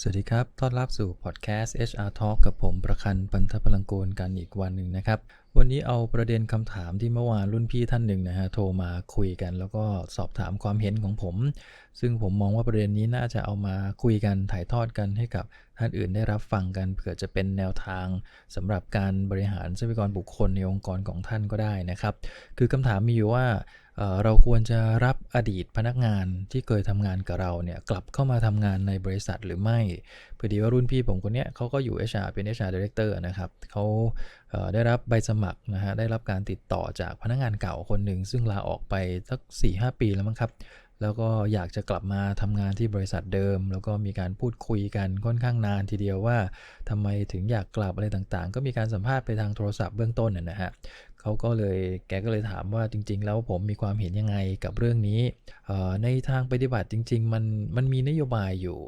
สวัสดีครับ ต้อนรับสู่พอดแคสต์ HR Talk กับผมประคันปันทพลังโกลกันอีกวันหนึ่งนะครับ วันนี้เอาประเด็นคำถามที่เมื่อวานรุ่นพี่ท่านหนึ่งนะฮะโทรมาคุยกัน แล้วก็สอบถามความเห็นของผม ซึ่งผมมองว่าประเด็นนี้น่าจะเอามาคุยกันถ่ายทอดกันให้กับท่านอื่นได้รับฟังกันเผื่อจะเป็นแนวทางสำหรับการบริหารทรัพยากรบุคคลในองค์กรของท่านก็ได้นะครับ คือคำถามมีอยู่ว่า เราควรจะรับอดีตพนักงานที่เคยทำงานกับเราเนี่ยกลับเข้ามาทำงานในบริษัทหรือไม่พอดีว่ารุ่นพี่ผมคนเนี้ยเขาก็อยู่ HR เป็น HR Director นะครับเขาเได้รับใบสมัครนะฮะได้รับการติดต่อจากพนักงานเก่าคนหนึ่งซึ่งลาออกไปสัก 4-5 ปีแล้วมั้งครับแล้วก็อยากจะกลับมาทำงานที่บริษัทเดิม แล้วก็มีการพูดคุยกันค่อนข้างนานทีเดียวว่าทำไมถึงอยากกลับอะไรต่างๆ ก็มีการสัมภาษณ์ไปทางโทรศัพท์เบื้องต้นนะนะฮะ เขาก็เลยแกก็เลยถามว่าจริง ๆ แล้วผมมีความเห็นยังไงกับเรื่องนี้ ในทางปฏิบัติจริง ๆ มันมันมีนโยบายอยู่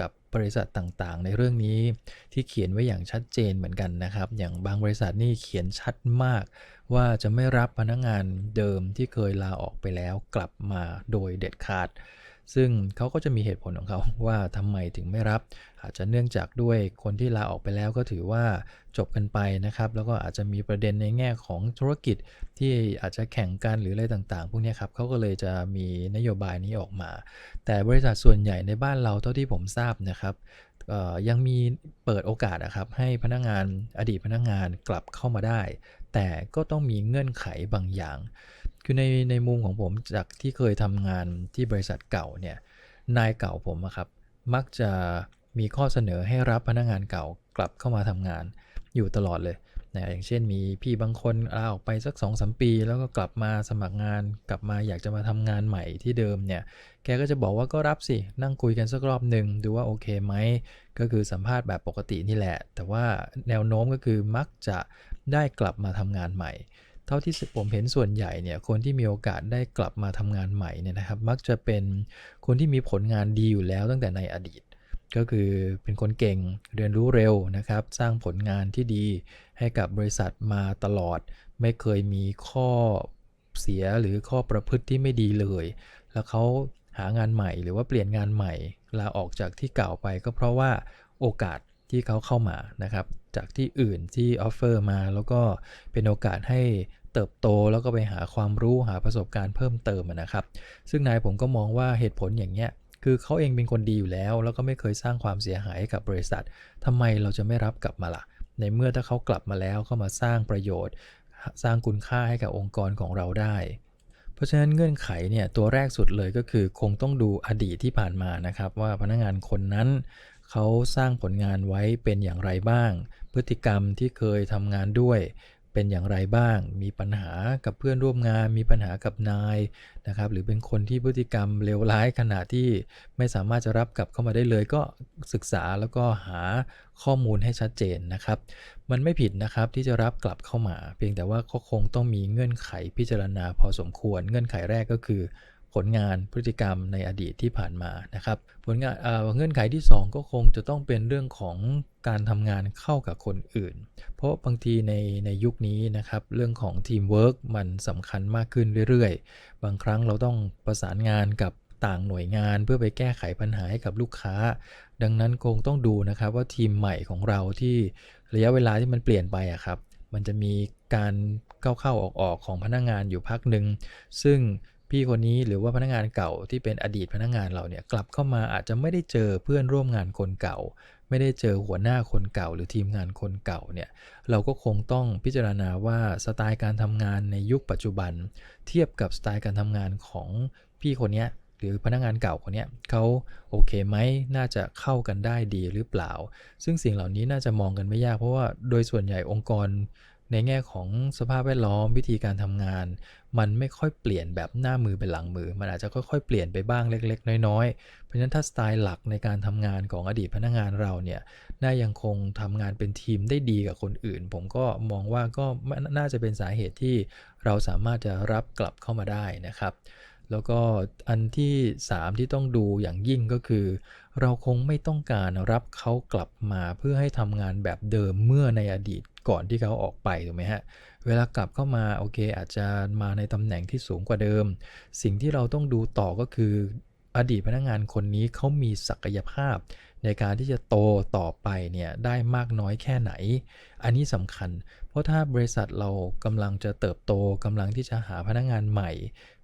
กับบริษัทต่างๆ ในเรื่องนี้ที่เขียนไว้อย่างชัดเจนเหมือนกันนะครับ อย่างบางบริษัทนี่เขียนชัดมาก ว่าจะไม่รับพนักงานเดิมที่เคยลาออกไปแล้วกลับมาโดยเด็ดขาด ซึ่งเขาก็จะมีเหตุผลของเขาว่าทำไมถึงไม่รับ อาจจะเนื่องจากด้วยคนที่ลาออกไปแล้วก็ถือว่าจบกันไปนะครับ แล้วก็อาจจะมีประเด็นในแง่ของธุรกิจที่อาจจะแข่งกันหรืออะไรต่างๆ พวกนี้ครับเขาก็เลยจะมีนโยบายนี้ออกมา แต่บริษัทส่วนใหญ่ในบ้านเราเท่าที่ผมทราบนะครับยังมีเปิดโอกาสนะครับให้พนักงานอดีตพนักงานกลับเข้ามาได้ แต่ก็ต้องมีเงื่อนไขบางอย่าง คือในในมุมของผมจากที่เคยทำงานที่บริษัทเก่าเนี่ยนายเก่าผมอะครับมักจะมีข้อเสนอให้รับพนักงานเก่ากลับเข้ามาทำงานอยู่ตลอดเลยนะอย่างเช่นมีพี่บางคนลาออกไปสัก2อสปี แล้วก็กลับมาสมัครงาน กลับมาอยากจะมาทำงานใหม่ที่เดิมเนี่ย แกก็จะบอกว่าก็รับสิ นั่งคุยกันสักรอบหนึ่งดูว่าโอเคไหม ก็คือสัมภาษณ์แบบปกตินี่แหละ แต่ว่าแนวโน้มก็คือมักจะได้กลับมาทำงานใหม่ เท่าที่ผมเห็นส่วนใหญ่เนี่ยคนที่มีโอกาสได้กลับมาทำงานใหม่เนี่ยนะครับ มักจะเป็นคนที่มีผลงานดีอยู่แล้วตั้งแต่ในอดีต ก็คือเป็นคนเก่งเรียนรู้เร็วนะครับ สร้างผลงานที่ดีให้กับบริษัทมาตลอด ไม่เคยมีข้อเสียหรือข้อประพฤติที่ไม่ดีเลย แล้วเขาหางานใหม่หรือว่าเปลี่ยนงานใหม่ลาออกจากที่เก่าไปก็เพราะว่าโอกาสที่เขาเข้ามานะครับ จากที่อื่นที่ออฟเฟอร์มา แล้วก็เป็นโอกาสให้ เติบโตแล้วก็ไปหาความรู้หาประสบการณ์เพิ่มเติมนะครับ ซึ่งนายผมก็มองว่าเหตุผลอย่างเงี้ยคือเขาเองเป็นคนดีอยู่แล้ว แล้วก็ไม่เคยสร้างความเสียหายให้กับบริษัททำไมเราจะไม่รับกลับมาล่ะ ในเมื่อถ้าเขากลับมาแล้วเขามาสร้างประโยชน์ สร้างคุณค่าให้กับองค์กรของเราได้ เพราะฉะนั้นเงื่อนไขเนี่ยตัวแรกสุดเลยก็คือคงต้องดูอดีตที่ผ่านมานะครับ ว่าพนักงานคนนั้นเขาสร้างผลงานไว้เป็นอย่างไรบ้าง พฤติกรรมที่เคยทำงานด้วย เป็นอย่างไรบ้าง มีปัญหากับเพื่อนร่วมงาน มีปัญหากับนายนะครับ หรือเป็นคนที่พฤติกรรมเลวร้ายขนาดที่ไม่สามารถจะรับกลับเข้ามาได้เลย ก็ศึกษาแล้วก็หาข้อมูลให้ชัดเจนนะครับ มันไม่ผิดนะครับที่จะรับกลับเข้ามา เพียงแต่ว่าก็คงต้องมีเงื่อนไขพิจารณาพอสมควร เงื่อนไขแรกก็คือ ผลงานพฤติกรรมในอดีตที่ผ่านมานะครับผลงานเเงื่อนไขที่ 2 ก็คงจะต้องเป็นเรื่องของการทำงานเข้ากับคนอื่น เพราะบางทีในในยุคนี้นะครับ เรื่องของทีมเวิร์กมันสำคัญมากขึ้นเรื่อยๆ บางครั้งเราต้องประสานงานกับต่างหน่วยงานเพื่อไปแก้ไขปัญหาให้กับลูกค้า ดังนั้นคงต้องดูนะครับว่าทีมใหม่ของเราที่ระยะเวลาที่มันเปลี่ยนไปอะครับ มันจะมีการเข้าๆออกๆของพนักงานอยู่พักหนึ่งซึ่ง พี่คนนี้หรือว่าพนักงานเก่าที่เป็นอดีตพนักงานเราเนี่ยกลับเข้ามาอาจจะไม่ได้เจอเพื่อนร่วมงานคนเก่า ไม่ได้เจอหัวหน้าคนเก่า หรือทีมงานคนเก่าเนี่ยเราก็คงต้องพิจารณาว่าสไตล์การทำงานในยุคปัจจุบัน เทียบกับสไตล์การทำงานของพี่คนนี้หรือพนักงานเก่าคนนี้เขาโอเคไหมน่าจะเข้ากันได้ดีหรือเปล่า ซึ่งสิ่งเหล่านี้น่าจะมองกันไม่ยากเพราะว่าโดยส่วนใหญ่องค์กรในแง่ของสภาพแวดล้อมวิธีการทำงาน มันไม่ค่อยเปลี่ยนแบบหน้ามือเป็นหลังมือ มันอาจจะค่อยๆ เปลี่ยนไปบ้างเล็ก ๆ น้อยๆ เพราะฉะนั้นถ้าสไตล์หลักในการทำงานของอดีตพนักงานเราเนี่ย น่ายังคงทำงานเป็นทีมได้ดีกับคนอื่น ผมก็มองว่าก็น่าจะเป็นสาเหตุที่เราสามารถจะรับกลับเข้ามาได้นะครับ แล้วก็อันที่ 3 ที่ต้องดูอย่างยิ่งก็คือ เราคงไม่ต้องการรับเขากลับมาเพื่อให้ทำงานแบบเดิมเมื่อในอดีตก่อนที่เขาออกไปถูกไหมฮะ เวลากลับเข้ามาโอเคอาจจะมาในตำแหน่งที่สูงกว่าเดิม สิ่งที่เราต้องดูต่อก็คือ อดีตพนักงานคนนี้เขามีศักยภาพ ในการที่จะโตต่อไปเนี่ยได้มากน้อยแค่ไหน อันนี้สำคัญ เพราะถ้าบริษัทเรากำลังจะเติบโตกำลังที่จะหาพนักงานใหม่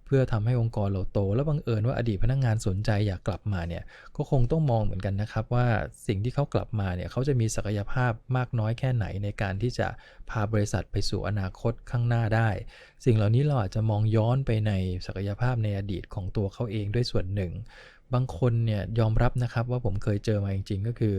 เพื่อทำให้องค์กรเราโต แล้วบังเอิญว่าอดีตพนักงานสนใจอยากกลับมาเนี่ยก็คงต้องมองเหมือนกันนะครับว่าสิ่งที่เขากลับมาเนี่ยเขาจะมีศักยภาพมากน้อยแค่ไหนในการที่จะพาบริษัทไปสู่อนาคตข้างหน้าได้ สิ่งเหล่านี้เราอาจจะมองย้อนไปในศักยภาพในอดีตของตัวเขาเองด้วยส่วนหนึ่ง บางคนเนี่ยยอมรับนะครับว่าผมเคยเจอมาจริงๆก็คือ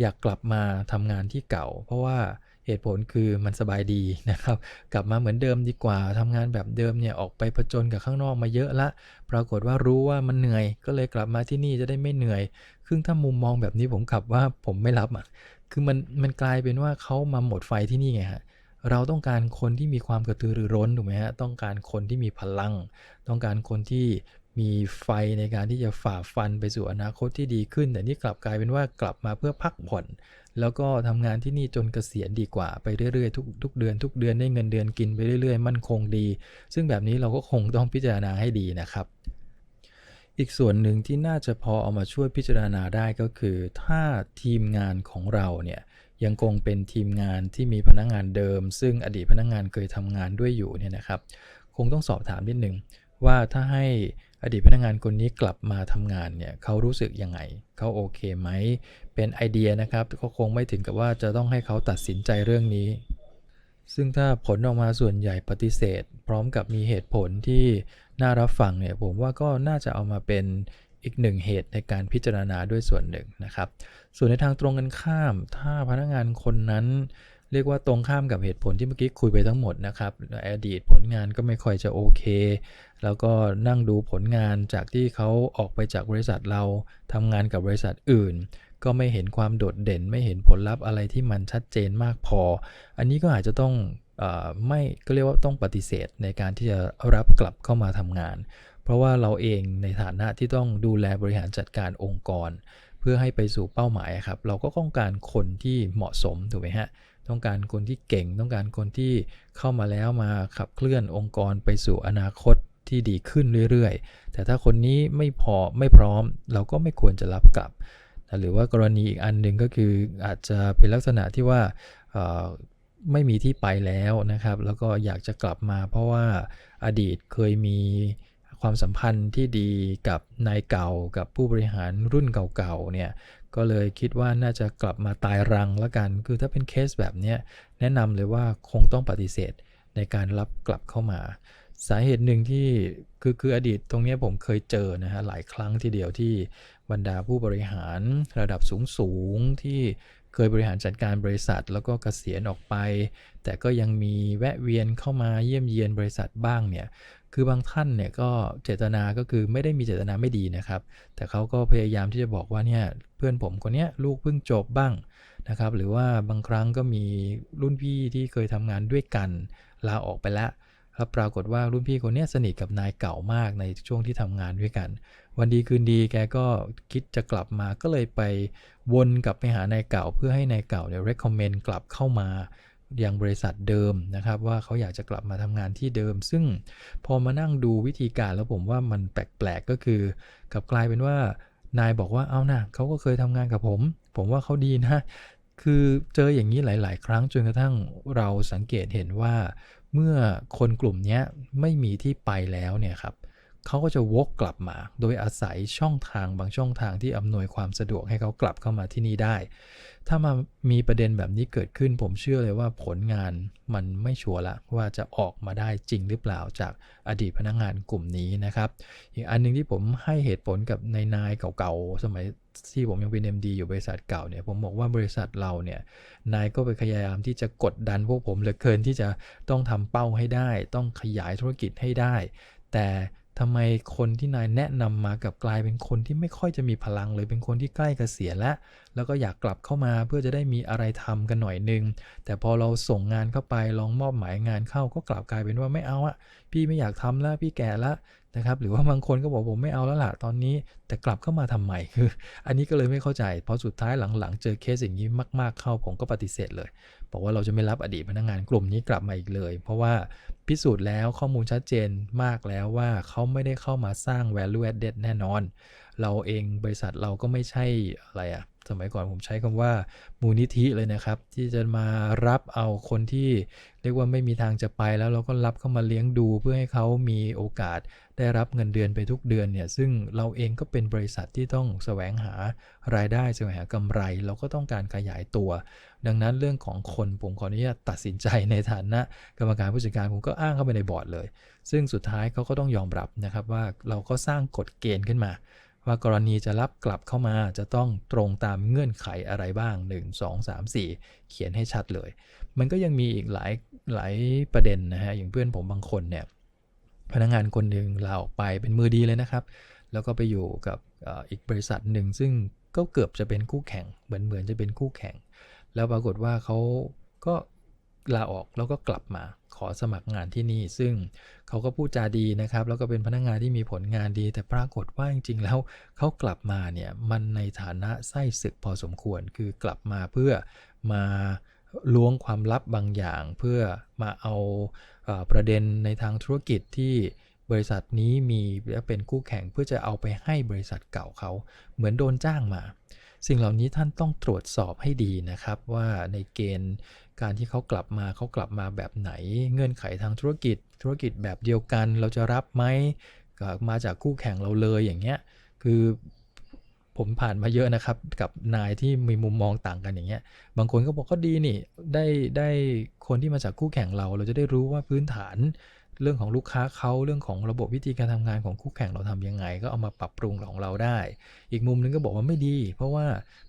อยากกลับมาทำงานที่เก่า เพราะว่า เหตุผลคือมันสบายดีนะครับ กลับมาเหมือนเดิมดีกว่าทำงานแบบเดิมเนี่ยออกไปผจญกับข้างนอกมาเยอะละ ปรากฏว่ารู้ว่ามันเหนื่อย ก็เลยกลับมาที่นี่จะได้ไม่เหนื่อยซึ่งถ้ามุมมองแบบนี้ผมขับว่าผมไม่รับอะคือมันมันกลายเป็นว่าเขามาหมดไฟที่นี่ไงฮะเราต้องการคนที่มีความกระตือรือร้นถูกไหมฮะ ต้องการคนที่มีพลัง ต้องการคนที่ มีไฟในการที่จะฝ่าฟันไปสู่อนาคตที่ดีขึ้น แต่นี่กลับกลายเป็นว่ากลับมาเพื่อพักผ่อน แล้วก็ทำงานที่นี่จนเกษียณดีกว่าไปเรื่อยๆทุกทุกเดือน ทุกเดือนได้เงินเดือนกินไปเรื่อยๆ มั่นคงดี ซึ่งแบบนี้เราก็คงต้องพิจารณาให้ดีนะครับ อีกส่วนหนึ่งที่น่าจะพอเอามาช่วยพิจารณาได้ก็คือ ถ้าทีมงานของเราเนี่ยยังคงเป็นทีมงานที่มีพนักงงานเดิม ซึ่งอดีตพนักงงานเคยทำงานด้วยอยู่เนี่ยนะครับ คงต้องสอบถามนิดนึง ว่าถ้าให้อดีตพนักงานคนนี้กลับมาทำงานเนี่ยเขารู้สึกยังไงเขาโอเคไหม เป็นไอเดียนะครับก็คงไม่ถึงกับว่าจะต้องให้เขาตัดสินใจเรื่องนี้ ซึ่งถ้าผลออกมาส่วนใหญ่ปฏิเสธ พร้อมกับมีเหตุผลที่น่ารับฟังเนี่ยผมว่าก็น่าจะเอามาเป็นอีกหนึ่งเหตุในการพิจารณาด้วยส่วนหนึ่งนะครับ ส่วนในทางตรงกันข้าม ถ้าพนักงานคนนั้น เรียกว่าตรงข้ามกับเหตุผลที่เมื่อกี้คุยไปทั้งหมดนะครับอดีตผลงานก็ไม่ค่อยจะโอเค แล้วก็นั่งดูผลงานจากที่เขาออกไปจากบริษัทเราทำงานกับบริษัทอื่น ก็ไม่เห็นความโดดเด่น ไม่เห็นผลลัพธ์อะไรที่มันชัดเจนมากพอ อันนี้ก็อาจจะต้องอไม่ก็เรียกว่าต้องปฏิเสธในการที่จะรับกลับเข้ามาทำงาน เพราะว่าเราเองในฐานะที่ต้องดูแลบริหารจัดการองค์กร เพื่อให้ไปสู่เป้าหมายครับ เราก็ต้องการคนที่เหมาะสมถูกไหมฮะ ต้องการคนที่เก่ง ต้องการคนที่เข้ามาแล้วมาขับเคลื่อนองค์กรไปสู่อนาคตที่ดีขึ้นเรื่อยๆ แต่ถ้าคนนี้ไม่พอไม่พร้อม เราก็ไม่ควรจะรับกลับ หรือว่ากรณีอีกอันหนึ่งก็คืออาจจะเป็นลักษณะที่ว่าไม่มีที่ไปแล้วนะครับ แล้วก็อยากจะกลับมาเพราะว่าอดีตเคยมีความสัมพันธ์ที่ดีกับนายเก่ากับผู้บริหารรุ่นเก่าๆเนี่ย ก็เลยคิดว่าน่าจะกลับมาตายรังแล้วกัน คือถ้าเป็นเคสแบบนี้แนะนำเลยว่าคงต้องปฏิเสธในการรับกลับเข้ามา สาเหตุหนึ่งที่คือคืออดีตตรงนี้ผมเคยเจอนะฮะหลายครั้งทีเดียวที่บรรดาผู้บริหารระดับสูงสูงที่เคยบริหารจัดการบริษัท แล้วก็เกษียณออกไป แต่ก็ยังมีแวะเวียนเข้ามาเยี่ยมเยียนบริษัทบ้างเนี่ย คือบางท่านเนี่ยก็เจตนาก็คือไม่ได้มีเจตนาไม่ดีนะครับ แต่เขาก็พยายามที่จะบอกว่าเนี่ยเพื่อนผมคนนี้ลูกเพิ่งจบบ้างนะครับ หรือว่าบางครั้งก็มีรุ่นพี่ที่เคยทำงานด้วยกันลาออกไปแล้วแล้วปรากฏว่ารุ่นพี่คนนี้สนิทกับนายเก่ามากในช่วงที่ทำงานด้วยกัน วันดีคืนดีแกก็คิดจะกลับมาก็เลยไปวนกลับไปหานายเก่า เพื่อให้นายเก่าเนี่ย recommend กลับเข้ามา ยังบริษัทเดิมนะครับ ว่าเขาอยากจะกลับมาทำงานที่เดิม ซึ่งพอมานั่งดูวิธีการแล้วผมว่ามันแปลกๆก็คือ กลับกลายเป็นว่านายบอกว่าเอานะเขาก็เคยทำงานกับผม ผมว่าเขาดีนะ คือเจออย่างนี้หลาย ๆ ครั้งจนกระทั่งเราสังเกตเห็นว่า เมื่อคนกลุ่มนี้ไม่มีที่ไปแล้วเนี่ยครับ เขาก็จะวกกลับมา โดยอาศัยช่องทางบางช่องทางที่อำนวยความสะดวกให้เขากลับเข้ามาที่นี่ได้ ถ้ามามีประเด็นแบบนี้เกิดขึ้น ผมเชื่อเลยว่าผลงานมันไม่ชัวร์ละว่าจะออกมาได้จริงหรือเปล่าจากอดีตพนักงงานกลุ่มนี้นะครับ อีกอันนึงที่ผมให้เหตุผลกับนายนายเก่าๆสมัยที่ผมยังเป็น MD อยู่บริษัทเก่าเนี่ยผมบอกว่าบริษัทเราเนี่ยนายก็ไปพยายามที่จะกดดันพวกผมเหลือเกินที่จะต้องทำเป้าให้ได้ ต้องขยายธุรกิจให้ได้ แต่ ทำไมคนที่นายแนะนำมากับกลายเป็นคนที่ไม่ค่อยจะมีพลังเลยเป็นคนที่ใกล้เกษียณแล้วแล้วก็อยากกลับเข้ามาเพื่อจะได้มีอะไรทำกันหน่อยนึง แต่พอเราส่งงานเข้าไปลองมอบหมายงานเข้าก็กลับกลายเป็นว่าไม่เอาอะพี่ไม่อยากทำแล้วพี่แก่แล้ว นะครับหรือว่าบางคนก็บอกผมไม่เอาแล้วล่ะตอนนี้แต่กลับเข้ามาทำไมคือ อันนี้ก็เลยไม่เข้าใจพราะสุดท้ายหลังๆ เจอเคสอย่างนี้มาก ๆเข้าผมก็ปฏิเสธเลย บอกว่าเราจะไม่รับอดีตพนักงงานกลุ่มนี้กลับมาอีกเลย เพราะว่าพิสูจน์แล้วข้อมูลชัดเจนมากแล้วว่าเขาไม่ได้เข้ามาสร้าง value added แน่นอน เราเองบริษัทเราก็ไม่ใช่อะไรอะ สมัยก่อนผมใช้คำว่ามูลนิธิเลยนะครับ ที่จะมารับเอาคนที่เรียกว่าไม่มีทางจะไปแล้วเราก็รับเข้ามาเลี้ยงดูเพื่อให้เขามีโอกาสได้รับเงินเดือนไปทุกเดือนเนี่ยซึ่งเราเองก็เป็นบริษัทที่ต้องแสวงหารายได้แสวงหากำไร เราก็ต้องการขยายตัว ดังนั้นเรื่องของคนผมขออนุญาตตัดสินใจในฐานะกรรมการผู้จัดการผมก็อ้างเข้าไปในบอร์ดเลย ซึ่งสุดท้ายเขาก็ต้องยอมรับนะครับว่าเราก็สร้างกฎเกณฑ์ขึ้นมา ว่ากรณีจะรับกลับเข้ามาจะต้องตรงตามเงื่อนไขอะไรบ้าง 1 2 3 4 เขียนให้ชัดเลย มันก็ยังมีอีกหลายหลายประเด็นนะฮะอย่างเพื่อนผมบางคนเนี่ยพนักงงานคนหนึ่งลาออกไปเป็นมือดีเลยนะครับ แล้วก็ไปอยู่กับอออีกบริษัทหนึ่งซึ่งก็เกือบจะเป็นคู่แข่งเหมือนเหมือนจะเป็นคู่แข่ง แล้วปรากฏว่าเขาก็ ลาออกแล้วก็กลับมาขอสมัครงานที่นี่ ซึ่งเขาก็พูดจาดีนะครับ แล้วก็เป็นพนักงานที่มีผลงานดี แต่ปรากฏว่าจริงๆแล้วเขากลับมาเนี่ยมันในฐานะไส้ศึกพอสมควร คือกลับมาเพื่อมาล้วงความลับบางอย่าง เพื่อมาเอาเออประเด็นในทางธุรกิจที่บริษัทนี้มีและเป็นคู่แข่งเพื่อจะเอาไปให้บริษัทเก่าเขาเหมือนโดนจ้างมา สิ่งเหล่านี้ท่านต้องตรวจสอบให้ดีนะครับว่าในเกณฑ์ การที่เขากลับมาเขากลับมาแบบไหน เงื่อนไขทางธุรกิจ ธุรกิจแบบเดียวกัน เราจะรับไหมก็มาจากคู่แข่งเราเลยอย่างเงี้ยคือผมผ่านมาเยอะนะครับกับนายที่มีมุมมองต่างกันอย่างเงี้ย บางคนก็บอกก็ดีนี่ได้ได้คนที่มาจากคู่แข่งเรา เราจะได้รู้ว่าพื้นฐาน เรื่องของลูกค้าเขาเรื่องของระบบวิธีการทำงานของคู่แข่งเราทำยังไง ก็เอามาปรับปรุงของเราได้ อีกมุมนึงก็บอกว่าไม่ดี เพราะว่า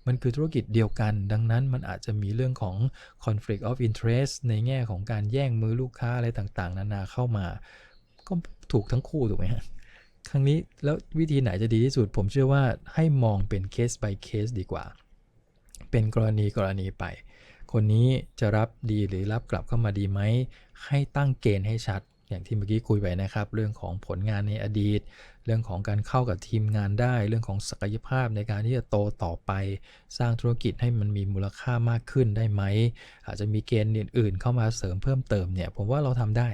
มันคือธุรกิจเดียวกัน ดังนั้นมันอาจจะมีเรื่องของ conflict of interest ในแง่ของการแย่งมือลูกค้าอะไรต่างๆ นานาเข้ามา ก็ถูกทั้งคู่ถูกไหมฮะครั้งนี้แล้ววิธีไหนจะดีที่สุด ผมเชื่อว่าให้มองเป็นเคส by เคสดีกว่า เป็นกรณีกรณีไป คนนี้จะรับดีหรือรับกลับเข้ามาดีไหมให้ตั้งเกณฑ์ให้ชัด อย่างที่เมื่อกี้คุยไปนะครับ เรื่องของผลงานในอดีต เรื่องของการเข้ากับทีมงานได้ เรื่องของศักยภาพในการที่จะโตต่อไป สร้างธุรกิจให้มันมีมูลค่ามากขึ้นได้ไหม อาจจะมีเกณฑ์อื่น ๆ เข้ามาเสริมเพิ่มเติมเนี่ย ผมว่าเราทำได้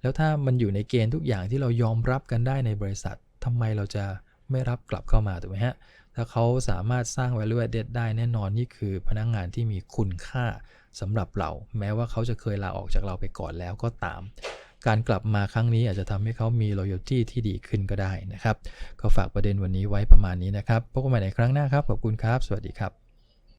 แล้วถ้ามันอยู่ในเกณฑ์ทุกอย่างที่เรายอมรับกันได้ในบริษัททำไมเราจะไม่รับกลับเข้ามาถูกไหมฮะ ถ้าเขาสามารถสร้าง value added ได้แน่นอนนี่คือพนักงงานที่มีคุณค่าสำหรับเรา แม้ว่าเขาจะเคยลาออกจากเราไปก่อนแล้วก็ตาม การกลับมาครั้งนี้อาจจะทำให้เขามี loyalty ที่ดีขึ้นก็ได้นะครับ ก็ฝากประเด็นวันนี้ไว้ประมาณนี้นะครับ พบกันใหม่ในครั้งหน้าครับ ขอบคุณครับ สวัสดีครับ